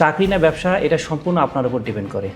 চাকরি না ব্যবসা, এটা সম্পূর্ণ আপনার উপর ডিপেন্ড করে।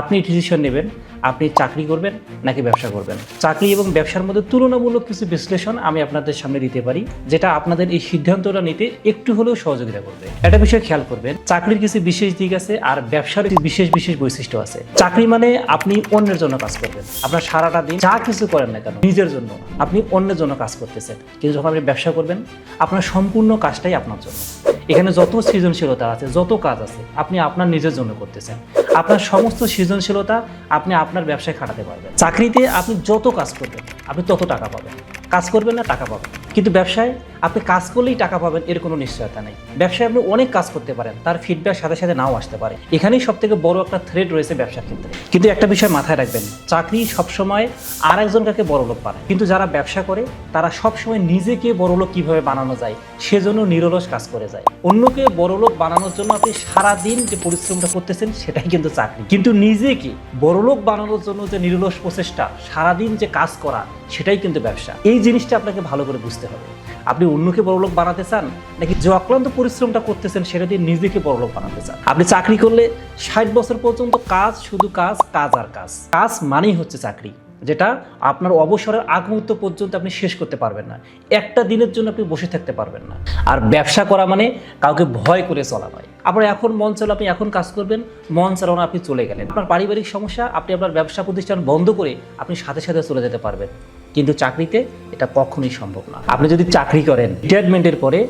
আপনি ডিসিশন নেবেন, আপনি চাকরি করবেন নাকি ব্যবসা করবেন। চাকরি এবং ব্যবসার মধ্যে তুলনামূলক কিছু বিশ্লেষণ আমি আপনাদের সামনে দিতে পারি, যেটা আপনাদের এই সিদ্ধান্তটা নিতে একটু হলেও সহযোগিতা করবে। একটা বিষয় খেয়াল করবেন, চাকরির কিছু বিশেষ দিক আছে আর ব্যবসার বিশেষ বিশেষ বৈশিষ্ট্য আছে। চাকরি মানে আপনি অন্যের জন্য কাজ করবেন। আপনার সারাটা দিন যা কিছু করেন না কেন, নিজের জন্য আপনি অন্যের জন্য কাজ করতেছেন। কিন্তু যখন আপনি ব্যবসা করবেন, আপনার সম্পূর্ণ কাজটাই আপনার জন্য। এখানে যত সৃজনশীলতা আছে, যত কাজ আছে, আপনি আপনার নিজের জন্য করতেছেন। আপনার সমস্ত সৃজনশীলতা আপনি আপনার ব্যবসায় খাটাতে পারবেন। চাকরিতে আপনি যত কাজ করবেন, আপনি তত টাকা পাবেন। কাজ করবেন না, টাকা পাবেন। কিন্তু ব্যবসায় আপনি কাজ করলেই টাকা পাবেন, এর কোনো নিশ্চয়তা নেই। ব্যবসায় আপনি অনেক কাজ করতে পারেন, তার ফিডব্যাক সাথে সাথে নাও আসতে পারে। এখানেই সব থেকে বড় একটা থ্রেড রয়েছে ব্যবসার ক্ষেত্রে। কিন্তু একটা বিষয় মাথায় রাখবেন, চাকরি সবসময় আর একজন কাকে বড় লোক বানায়। কিন্তু যারা ব্যবসা করে, তারা সবসময় নিজেকে বড় লোক কীভাবে বানানো যায়, সেজন্য নিরলস কাজ করে যায়। অন্যকে বড় লোক বানানোর জন্য আপনি সারাদিন যে পরিশ্রমটা করতেছেন, সেটাই কিন্তু চাকরি। কিন্তু নিজেকে বড় লোক বানানোর জন্য যে নিরলস প্রচেষ্টা, সারাদিন যে কাজ করা, সেটাই কিন্তু ব্যবসা। এই জিনিসটা আপনাকে ভালো করে বুঝতে হবে। আপনি অন্যকে বড়লোক বানাতে চান, নাকি যে অক্লান্ত পরিশ্রমটা করতেছেন সেটা দিয়ে নিজেকে বড়লোক বানাতে চান? আপনি চাকরি করলে ষাট বছর পর্যন্ত কাজ শুধু কাজ কাজ আর কাজ। কাজ মানেই হচ্ছে চাকরি, যেটা আপনার অবসরের আগ মুহূর্ত পর্যন্ত আপনি শেষ করতে পারবেন না। একটা দিনের জন্য আপনি বসে থাকতে পারবেন না। আর ব্যবসা করা মানে কাউকে ভয় করে চলা নয়। আপনার এখন মন চালো আপনি এখন কাজ করবেন, মন চালো না আপনি চলে গেলেন। আপনার পারিবারিক সমস্যা, আপনি আপনার ব্যবসা প্রতিষ্ঠান বন্ধ করে আপনি সাথে সাথে চলে যেতে পারবেন। কিন্তু চাকরিতে এটা কখনোই সম্ভব না। আপনি যদি চাকরি করেন রিটায়ারমেন্টের পরে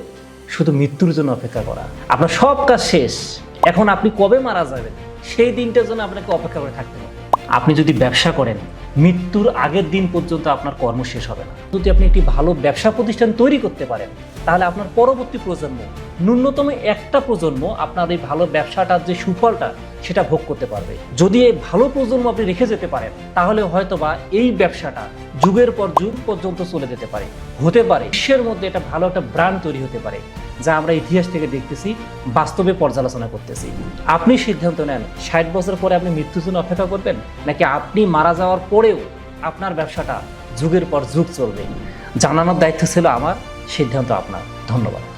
শুধু মৃত্যুর জন্য অপেক্ষা করা। আপনার সব কাজ শেষ। এখন আপনি কবে মারা যাবেন? সেই দিনটার জন্য আপনাকে অপেক্ষা করে থাকতে হবে। আপনি যদি ব্যবসা করেন মৃত্যুর আগের দিন পর্যন্ত আপনার কর্ম শেষ হবে না। যদি আপনি একটি ভালো ব্যবসা প্রতিষ্ঠান তৈরি করতে পারেন, তাহলে আপনার পরবর্তী প্রজন্ম, ন্যূনতম একটা প্রজন্ম আপনার এই ভালো ব্যবসাটার যে সুফলটা, সেটা ভোগ করতে পারবে। যদি এই ভালো প্রজন্ম আপনি রেখে যেতে পারেন, তাহলে হয়তোবা এই ব্যবসাটা যুগের পর যুগ পর্যন্ত চলে যেতে পারে। হতে পারে, বিশ্বের মধ্যে একটা ভালো একটা ব্র্যান্ড তৈরি হতে পারে। যা আমরা ইতিহাস থেকে দেখতেছি, বাস্তবে পর্যালোচনা করতেছি। আপনি সিদ্ধান্ত নেন, ষাট বছর পরে আপনি মৃত্যুর জন্য অপেক্ষা করবেন, নাকি আপনি মারা যাওয়ার পরেও আপনার ব্যবসাটা যুগের পর যুগ চলবে? জানানোর দায়িত্ব ছিল আমার, সিদ্ধান্ত আপনার। ধন্যবাদ।